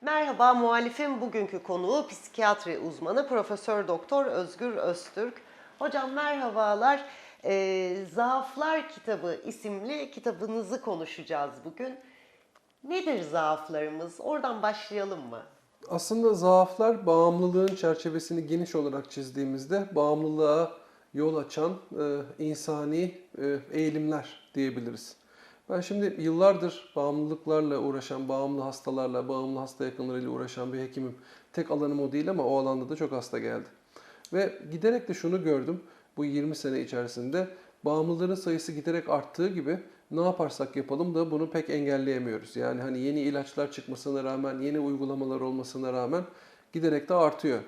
Merhaba muhalifin bugünkü konuğu psikiyatri uzmanı Profesör Doktor Özgür Öztürk. Hocam merhabalar. Ee, Zaaflar Kitabı isimli kitabınızı konuşacağız bugün. Nedir zaaflarımız? Oradan başlayalım mı? Aslında zaaflar bağımlılığın çerçevesini geniş olarak çizdiğimizde bağımlılığa yol açan e, insani e, eğilimler diyebiliriz. Ben şimdi yıllardır bağımlılıklarla uğraşan, bağımlı hastalarla, bağımlı hasta yakınlarıyla uğraşan bir hekimim. Tek alanım o değil ama o alanda da çok hasta geldi. Ve giderek de şunu gördüm bu 20 sene içerisinde bağımlıların sayısı giderek arttığı gibi ne yaparsak yapalım da bunu pek engelleyemiyoruz. Yani hani yeni ilaçlar çıkmasına rağmen, yeni uygulamalar olmasına rağmen giderek de artıyor.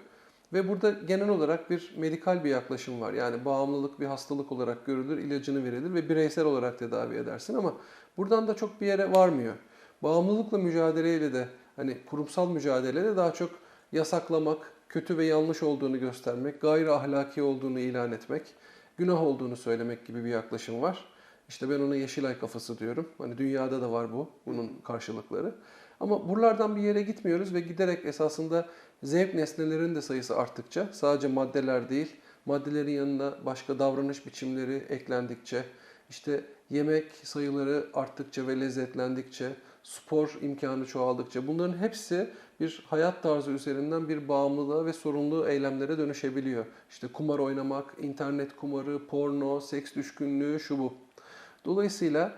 Ve burada genel olarak bir medikal bir yaklaşım var. Yani bağımlılık bir hastalık olarak görülür, ilacını verilir ve bireysel olarak tedavi edersin ama buradan da çok bir yere varmıyor. Bağımlılıkla mücadeleyle de hani kurumsal mücadelede daha çok yasaklamak, kötü ve yanlış olduğunu göstermek, gayri ahlaki olduğunu ilan etmek, günah olduğunu söylemek gibi bir yaklaşım var. İşte ben ona Yeşilay kafası diyorum. Hani dünyada da var bu, bunun karşılıkları. Ama buralardan bir yere gitmiyoruz ve giderek esasında zevk nesnelerinin de sayısı arttıkça sadece maddeler değil, maddelerin yanına başka davranış biçimleri eklendikçe, işte yemek sayıları arttıkça ve lezzetlendikçe, spor imkanı çoğaldıkça bunların hepsi bir hayat tarzı üzerinden bir bağımlılığa ve sorumlu eylemlere dönüşebiliyor. İşte kumar oynamak, internet kumarı, porno, seks düşkünlüğü, şu bu. Dolayısıyla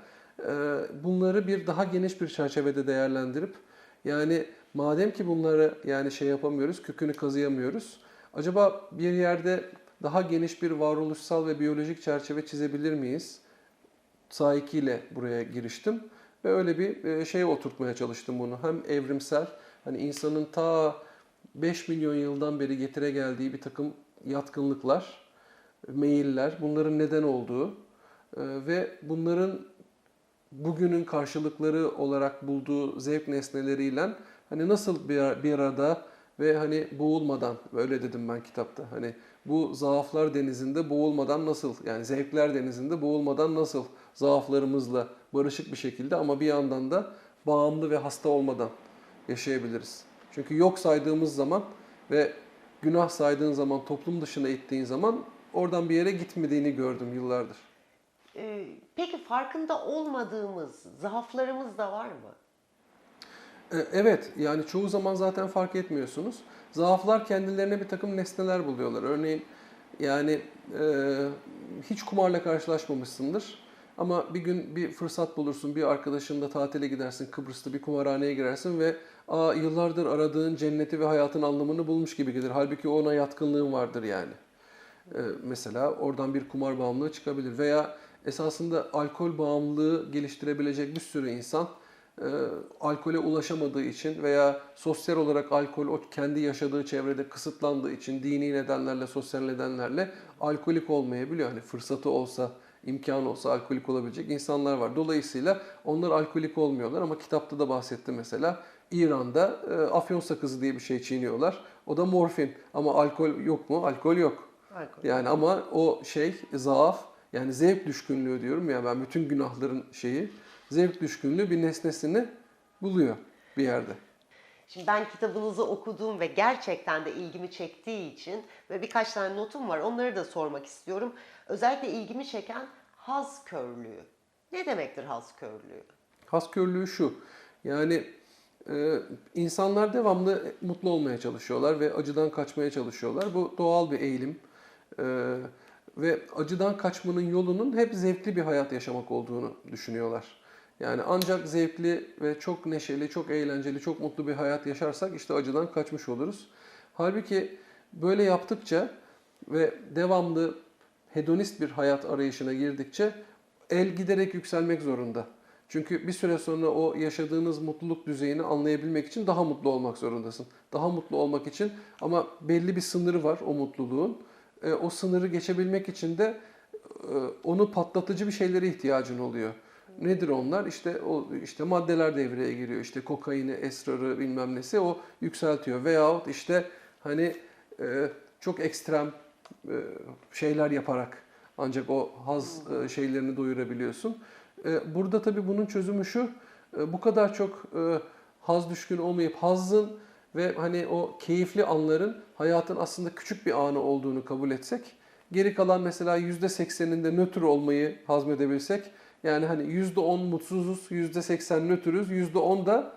bunları bir daha geniş bir çerçevede değerlendirip yani madem ki bunları yani şey yapamıyoruz, kökünü kazıyamıyoruz. Acaba bir yerde daha geniş bir varoluşsal ve biyolojik çerçeve çizebilir miyiz? Sahikiyle buraya giriştim ve öyle bir e, şeye oturtmaya çalıştım bunu. Hem evrimsel, hani insanın ta 5 milyon yıldan beri getire geldiği bir takım yatkınlıklar, meyiller, bunların neden olduğu e, ve bunların bugünün karşılıkları olarak bulduğu zevk nesneleriyle hani nasıl bir, bir arada ve hani boğulmadan öyle dedim ben kitapta. Hani bu zaaflar denizinde boğulmadan nasıl yani zevkler denizinde boğulmadan nasıl zaaflarımızla barışık bir şekilde ama bir yandan da bağımlı ve hasta olmadan yaşayabiliriz. Çünkü yok saydığımız zaman ve günah saydığın zaman, toplum dışına ittiğin zaman oradan bir yere gitmediğini gördüm yıllardır. Ee, peki farkında olmadığımız zaaflarımız da var mı? E, Evet, yani çoğu zaman zaten fark etmiyorsunuz. Zaaflar kendilerine bir takım nesneler buluyorlar. Örneğin yani e, hiç kumarla karşılaşmamışsındır. Ama bir gün bir fırsat bulursun, bir arkadaşınla tatile gidersin, Kıbrıs'ta bir kumarhaneye girersin ve Aa, yıllardır aradığın cenneti ve hayatın anlamını bulmuş gibi gelir. Halbuki ona yatkınlığın vardır yani. E, mesela oradan bir kumar bağımlılığı çıkabilir. Veya esasında alkol bağımlılığı geliştirebilecek bir sürü insan e, alkole ulaşamadığı için veya sosyal olarak alkol o kendi yaşadığı çevrede kısıtlandığı için dini nedenlerle, sosyal nedenlerle alkolik olmayabiliyor. Hani fırsatı olsa, imkanı olsa alkolik olabilecek insanlar var. Dolayısıyla onlar alkolik olmuyorlar ama kitapta da bahsetti mesela. İran'da e, afyon sakızı diye bir şey çiğniyorlar. O da morfin ama alkol yok mu? Alkol yok. Alkol. Yani ama o şey zaaf yani zevk düşkünlüğü diyorum ya ben bütün günahların şeyi zevk düşkünlüğü bir nesnesini buluyor bir yerde. Şimdi ben kitabınızı okudum ve gerçekten de ilgimi çektiği için ve birkaç tane notum var. Onları da sormak istiyorum. Özellikle ilgimi çeken haz körlüğü. Ne demektir haz körlüğü? Has körlüğü şu. Yani e, insanlar devamlı mutlu olmaya çalışıyorlar ve acıdan kaçmaya çalışıyorlar. Bu doğal bir eğilim. E, ve acıdan kaçmanın yolunun hep zevkli bir hayat yaşamak olduğunu düşünüyorlar. Yani ancak zevkli ve çok neşeli, çok eğlenceli, çok mutlu bir hayat yaşarsak işte acıdan kaçmış oluruz. Halbuki böyle yaptıkça ve devamlı hedonist bir hayat arayışına girdikçe el giderek yükselmek zorunda. Çünkü bir süre sonra o yaşadığınız mutluluk düzeyini anlayabilmek için daha mutlu olmak zorundasın. Daha mutlu olmak için ama belli bir sınırı var o mutluluğun. E, o sınırı geçebilmek için de e, onu patlatıcı bir şeylere ihtiyacın oluyor. Nedir onlar? İşte o işte maddeler devreye giriyor. İşte kokaini, esrarı bilmem nesi o yükseltiyor. Veyahut işte hani e, çok ekstrem e, şeyler yaparak ancak o haz e, şeylerini doyurabiliyorsun. E, burada tabii bunun çözümü şu. e, bu kadar çok e, haz düşkünü olmayıp hazzın ve hani o keyifli anların hayatın aslında küçük bir anı olduğunu kabul etsek, geri kalan mesela %80'inde nötr olmayı hazmedebilsek, yani hani %10 mutsuzuz, %80 nötrüz, %10 da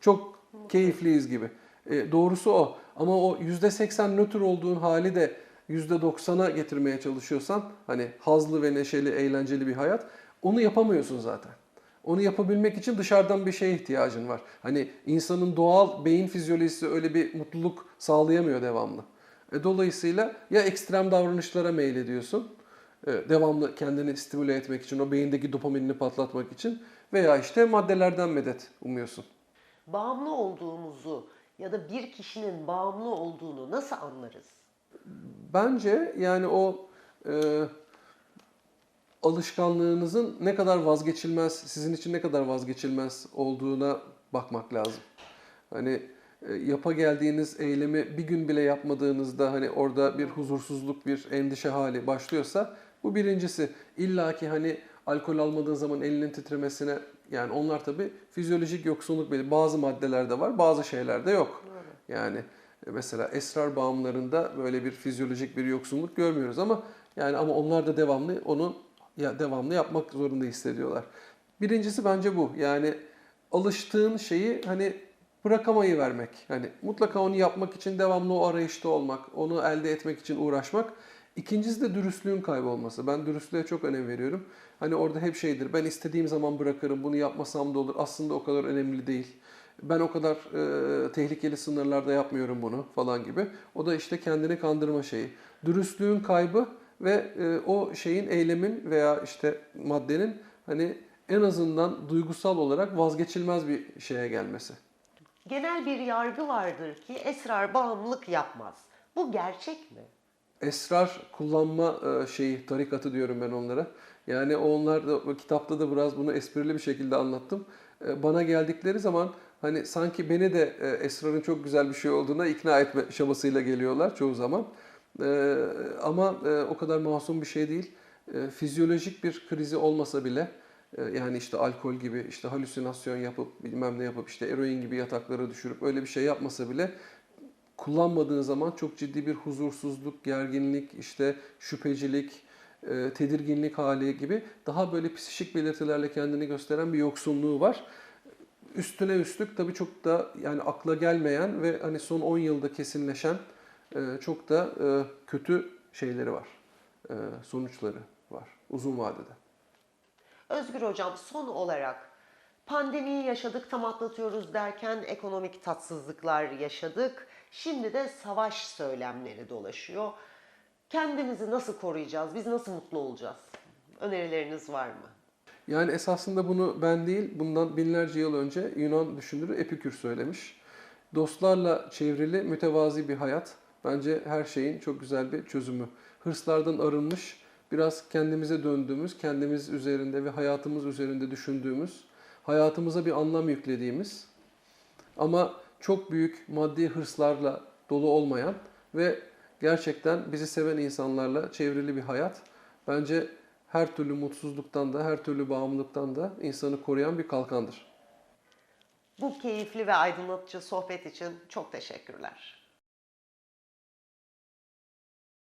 çok keyifliyiz gibi. E, doğrusu o. Ama o %80 nötr olduğun hali de %90'a getirmeye çalışıyorsan hani hazlı ve neşeli, eğlenceli bir hayat onu yapamıyorsun zaten. Onu yapabilmek için dışarıdan bir şeye ihtiyacın var. Hani insanın doğal beyin fizyolojisi öyle bir mutluluk sağlayamıyor devamlı. E, dolayısıyla ya ekstrem davranışlara meylediyorsun, devamlı kendini stimüle etmek için, o beyindeki dopaminini patlatmak için veya işte maddelerden medet umuyorsun. Bağımlı olduğumuzu ya da bir kişinin bağımlı olduğunu nasıl anlarız? Bence yani o e, alışkanlığınızın ne kadar vazgeçilmez, sizin için ne kadar vazgeçilmez olduğuna bakmak lazım. Hani e, yapa geldiğiniz eylemi bir gün bile yapmadığınızda hani orada bir huzursuzluk, bir endişe hali başlıyorsa bu birincisi. İlla ki hani alkol almadığın zaman elinin titremesine yani onlar tabii fizyolojik yoksunluk belli. Bazı maddelerde var, bazı şeylerde yok. Yani e, mesela esrar bağımlılarında böyle bir fizyolojik bir yoksunluk görmüyoruz ama yani ama onlar da devamlı onu ya devamlı yapmak zorunda hissediyorlar. Birincisi bence bu. Yani alıştığın şeyi hani bırakamayı vermek. Hani mutlaka onu yapmak için devamlı o arayışta olmak, onu elde etmek için uğraşmak. İkincisi de dürüstlüğün kaybolması. Ben dürüstlüğe çok önem veriyorum. Hani orada hep şeydir. Ben istediğim zaman bırakırım. Bunu yapmasam da olur. Aslında o kadar önemli değil. Ben o kadar e, tehlikeli sınırlarda yapmıyorum bunu falan gibi. O da işte kendini kandırma şeyi. Dürüstlüğün kaybı ve e, o şeyin, eylemin veya işte maddenin hani en azından duygusal olarak vazgeçilmez bir şeye gelmesi. Genel bir yargı vardır ki esrar bağımlılık yapmaz. Bu gerçek mi? Esrar kullanma e, şeyi, tarikatı diyorum ben onlara. Yani onlar da kitapta da biraz bunu esprili bir şekilde anlattım. E, Bana geldikleri zaman hani sanki beni de e, esrarın çok güzel bir şey olduğuna ikna etme çabasıyla geliyorlar çoğu zaman. Ama o kadar masum bir şey değil. Fizyolojik bir krizi olmasa bile yani işte alkol gibi işte halüsinasyon yapıp bilmem ne yapıp işte eroin gibi yataklara düşürüp öyle bir şey yapmasa bile kullanmadığın zaman çok ciddi bir huzursuzluk, gerginlik, işte şüphecilik, e, tedirginlik hali gibi daha böyle psikik belirtilerle kendini gösteren bir yoksunluğu var. Üstüne üstlük tabii çok da yani akla gelmeyen ve hani son 10 yılda kesinleşen e, çok da e, kötü şeyleri var. Sonuçları var uzun vadede. Özgür Hocam son olarak pandemiyi yaşadık tam atlatıyoruz derken ekonomik tatsızlıklar yaşadık. Şimdi de savaş söylemleri dolaşıyor. Kendimizi nasıl koruyacağız? Biz nasıl mutlu olacağız? Önerileriniz var mı? Yani esasında bunu ben değil, bundan binlerce yıl önce Yunan düşünürü Epikür söylemiş. Dostlarla çevrili mütevazi bir hayat bence her şeyin çok güzel bir çözümü. Hırslardan arınmış, biraz kendimize döndüğümüz, kendimiz üzerinde ve hayatımız üzerinde düşündüğümüz, hayatımıza bir anlam yüklediğimiz ama çok büyük maddi hırslarla dolu olmayan ve gerçekten bizi seven insanlarla çevrili bir hayat bence her türlü mutsuzluktan da her türlü bağımlılıktan da insanı koruyan bir kalkandır. Bu keyifli ve aydınlatıcı sohbet için çok teşekkürler.